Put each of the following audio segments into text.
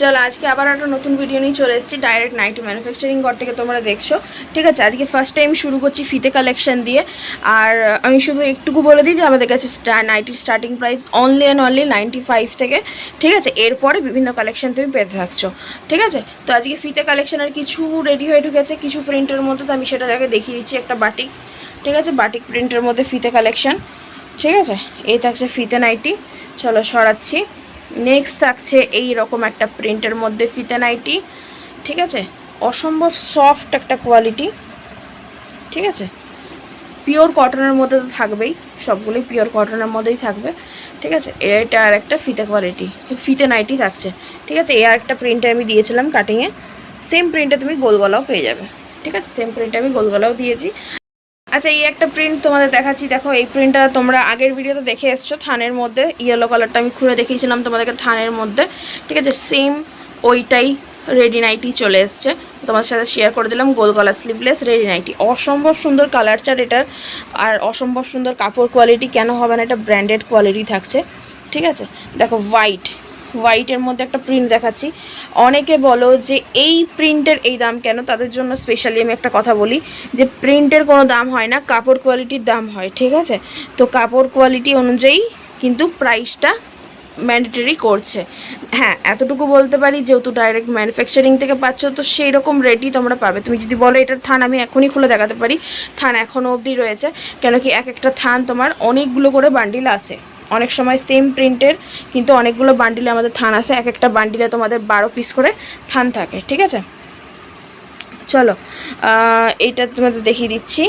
চলো, আজকে আবার একটা নতুন ভিডিও নিয়ে চলে এসেছি ডাইরেক্ট নাইটি ম্যানুফ্যাকচারিং ঘর থেকে তোমরা দেখছ। ঠিক আছে, আজকে ফার্স্ট টাইম শুরু করছি ফিতে কালেকশন দিয়ে। আর আমি শুধু একটুকু বলে দিই যে আমাদের কাছে নাইটির starting price only and only ninety five থেকে, ঠিক আছে? এরপরে বিভিন্ন কালেকশন তুমি পেতে থাকছো, ঠিক আছে? তো আজকে ফিতে কালেকশন আর কিছু রেডি হয়ে ঢুকেছে, কিছু প্রিন্টের মধ্যে তো আমি সেটা দেখে দেখিয়ে দিচ্ছি, একটা বাটিক ঠিক আছে? বাটিক প্রিন্টের মধ্যে ফিতে কালেকশন ঠিক আছে? এই থাকছে ফিতে নাইটি চলো সরাচ্ছি। নেক্সট থাকছে এই রকম একটা প্রিন্টের মধ্যে ফিতে ঠিক আছে? অসম্ভব সফট একটা কোয়ালিটি ঠিক আছে? পিওর কটনের মধ্যে তো থাকবেই, সবগুলোই পিওর কটনের মধ্যেই থাকবে, ঠিক আছে? এটা আর একটা ফিতে কোয়ালিটি ফিতে নাইটি থাকছে, ঠিক আছে? এ আর একটা প্রিন্টে আমি দিয়েছিলাম কাটিংয়ে সেম প্রিন্টে তুমি গোলগলাও পেয়ে যাবে, ঠিক আছে? সেম প্রিন্টে আমি গোলগলাও দিয়েছি। আচ্ছা এই একটা প্রিন্ট তোমাদের দেখাচ্ছি। দেখো, এই প্রিন্টটা তোমরা আগের ভিডিওতে দেখে এসছো, থানের মধ্যে। ইয়েলো কালারটা আমি খুলে দেখিয়েছিলাম তোমাদেরকে থানের মধ্যে। ঠিক আছে সেম ওইটাই রেডি নাইটি চলে এসছে। তোমাদের সাথে শেয়ার করে দিলাম গোল গলা স্লিভলেস রেডি নাইটি অসম্ভব সুন্দর কালার চার এটার আর অসম্ভব সুন্দর কাপড় কোয়ালিটি কেন হবে না, এটা ব্র্যান্ডেড কোয়ালিটি থাকছে। ঠিক আছে, দেখো হোয়াইট হোয়াইটের মধ্যে একটা প্রিন্ট দেখাচ্ছি। অনেকে বলো যে এই প্রিন্টের এই দাম কেন? তাদের জন্য স্পেশালি আমি একটা কথা বলি যে প্রিন্টের কোনো দাম হয় না, কাপড় কোয়ালিটির দাম হয়, ঠিক আছে? তো কাপড় কোয়ালিটি অনুযায়ী কিন্তু প্রাইসটা ম্যান্ডেটরি করছে। হ্যাঁ এতটুকু বলতে পারি যেহেতু ডাইরেক্ট ম্যানুফ্যাকচারিং থেকে পাচ্ছ, তো সেই রকম রেটই তোমরা পাবে। তুমি যদি বলো এটার থান আমি এখনই খুলে দেখাতে পারি, থান এখনও অবধি রয়েছে, কেন কি এক একটা থান তোমার অনেকগুলো করে বান্ডিল আসে অনেক সময় সেম প্রিন্টের কিন্তু অনেকগুলো বান্ডিলে আমাদের থান আসে এক একটা বান্ডিলে তোমাদের বারো পিস করে থান থাকে, ঠিক আছে? চলো এইটা তোমাদের দেখিয়ে দিচ্ছি।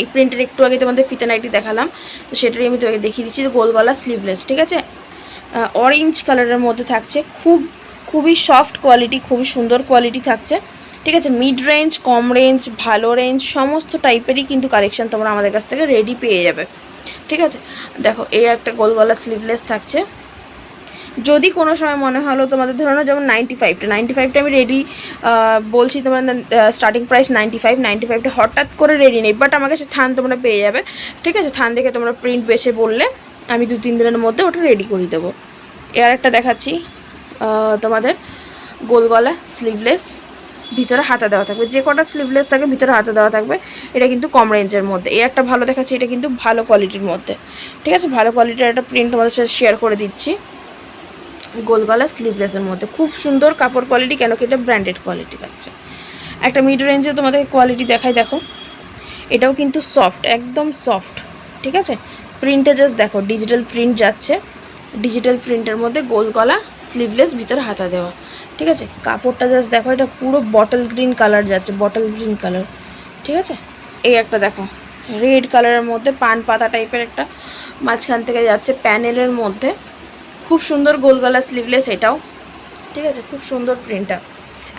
এই প্রিন্টের একটু আগে তোমাদের ফিতে নাইটি দেখালাম, তো সেটারই আমি তোমাকে দেখিয়ে দিচ্ছি গোল গলা স্লিভলেস ঠিক আছে? অরেঞ্জ কালারের মধ্যে থাকছে, খুব, খুবই সফট কোয়ালিটি খুবই সুন্দর কোয়ালিটি থাকছে, ঠিক আছে? মিড রেঞ্জ কম রেঞ্জ ভালো রেঞ্জ সমস্ত টাইপেরই কিন্তু কালেকশন তোমরা আমাদের কাছ থেকে রেডি পেয়ে যাবে। ঠিক আছে? দেখো, এই একটা গোল গলা স্লিভলেস থাকছে। যদি কোনো সময় মনে হলো তোমাদের ধরে নাও যেমন নাইনটি ফাইভটা নাইনটি ফাইভটা আমি রেডি বলছি তোমাদের starting price ninety five ninety ফাইভটা হঠাৎ করে রেডি নেই। বাট আমার কাছে থান তোমরা পেয়ে যাবে। ঠিক আছে? থান দেখে তোমরা প্রিন্ট বেছে বললে আমি দু তিন দিনের মধ্যে ওটা রেডি করে দেবো। এর একটা দেখাচ্ছি তোমাদের গোল গলা স্লিভলেস ভিতরে হাতা দেওয়া থাকবে। যে কটা স্লিভলেস থাকে, ভিতরে হাতা দেওয়া থাকবে। এটা কিন্তু কম রেঞ্জের মধ্যে। এই একটা ভালো দেখাচ্ছি, এটা কিন্তু ভালো কোয়ালিটির মধ্যে। ঠিক আছে? ভালো কোয়ালিটির একটা প্রিন্ট তোমাদের সাথে শেয়ার করে দিচ্ছি। গোল গলা স্লিভলেসের মধ্যে। খুব সুন্দর কাপড় কোয়ালিটি কেন কি এটা ব্র্যান্ডেড কোয়ালিটি থাকছে। একটা মিড রেঞ্জে তোমাদের কোয়ালিটি দেখাই, দেখো। এটাও কিন্তু সফট একদম সফট ঠিক আছে? প্রিন্টে জাস্ট দেখো ডিজিটাল প্রিন্ট যাচ্ছে। ডিজিটাল প্রিন্টের মধ্যে গোল গলা স্লিভলেস ভিতরে হাতা দেওয়া। ঠিক আছে? কাপড়টা জাস্ট দেখো, এটা পুরো বটল গ্রিন কালার যাচ্ছে বটল গ্রিন কালার ঠিক আছে? এই একটা দেখো রেড কালারের মধ্যে পান পাতা টাইপের একটা মাঝখান থেকে যাচ্ছে প্যানেলের মধ্যে। খুব সুন্দর গোল গলা স্লিভলেস এটাও। ঠিক আছে? খুব সুন্দর প্রিন্টটা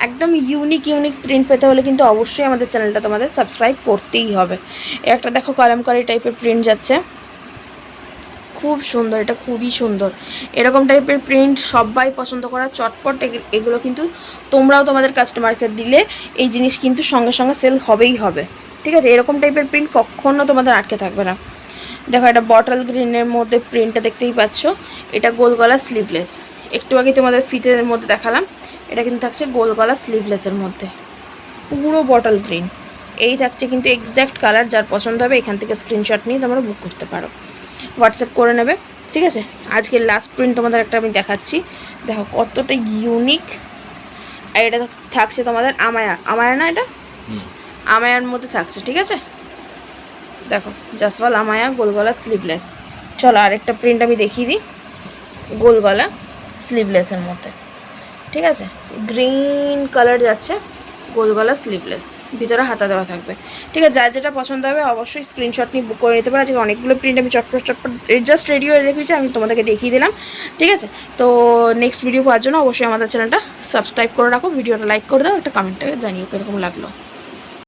একদম ইউনিক ইউনিক প্রিন্ট পেতে হলে কিন্তু অবশ্যই আমাদের চ্যানেলটা তোমাদের সাবস্ক্রাইব করতেই হবে। একটা দেখো, কলামকারি টাইপের প্রিন্ট যাচ্ছে। খুব সুন্দর, এটা খুবই সুন্দর। এরকম টাইপের প্রিন্ট সবাই পছন্দ করা, চটপট এগ- এগুলো কিন্তু তোমরাও তোমাদের কাস্টমারকে দিলে এই জিনিস কিন্তু সঙ্গে সঙ্গে সেল হবেই হবে। ঠিক আছে? এরকম টাইপের প্রিন্ট কখনো তোমাদের আটকে থাকবে না। দেখো, এটা বটল গ্রিনের মধ্যে প্রিন্টটা দেখতেই পাচ্ছ। এটা গোল গলা স্লিভলেস একটু আগে তোমাদের ফিতের মধ্যে দেখালাম। এটা কিন্তু থাকছে গোল গলা স্লিভলেসের মধ্যে। পুরো বটল গ্রিন এই থাকছে কিন্তু এক্স্যাক্ট কালার যার পছন্দ হবে এখান থেকে স্ক্রিনশট নিয়ে তোমরা বুক করতে পারো। হোয়াটসঅ্যাপ করে নেবে ঠিক আছে? আজকের লাস্ট প্রিন্ট তোমাদের একটা আমি দেখাচ্ছি। দেখো কতটা ইউনিক আর এটা থাকছে তোমাদের আমায়া আমায়া না এটা? আমায়ার মধ্যে থাকছে ঠিক আছে? দেখো জাসওয়াল আমায়া গোলগলা স্লিভলেস চলো আরেকটা প্রিন্ট আমি দেখিয়ে দিই। গোলগলা স্লিভলেসের মধ্যে। ঠিক আছে? গ্রিন কালার যাচ্ছে। গোলগলা স্লিভলেস ভিতরে হাতা দেওয়া থাকবে। ঠিক আছে, যার যেটা পছন্দ হবে অবশ্যই স্ক্রিনশট নিয়ে বুক করে নিতে পারো। আজকে অনেকগুলো প্রিন্ট আমি চটপট চটপট জাস্ট রেডি হয়ে রেখেছি, আমি তোমাদেরকে দেখিয়ে দিলাম। ঠিক আছে, তো নেক্সট ভিডিও পাওয়ার জন্য অবশ্যই আমাদের চ্যানেলটা সাবস্ক্রাইব করে রাখো। ভিডিওটা লাইক করে দাও, একটা কমেন্টটা জানিও কীরকম লাগল।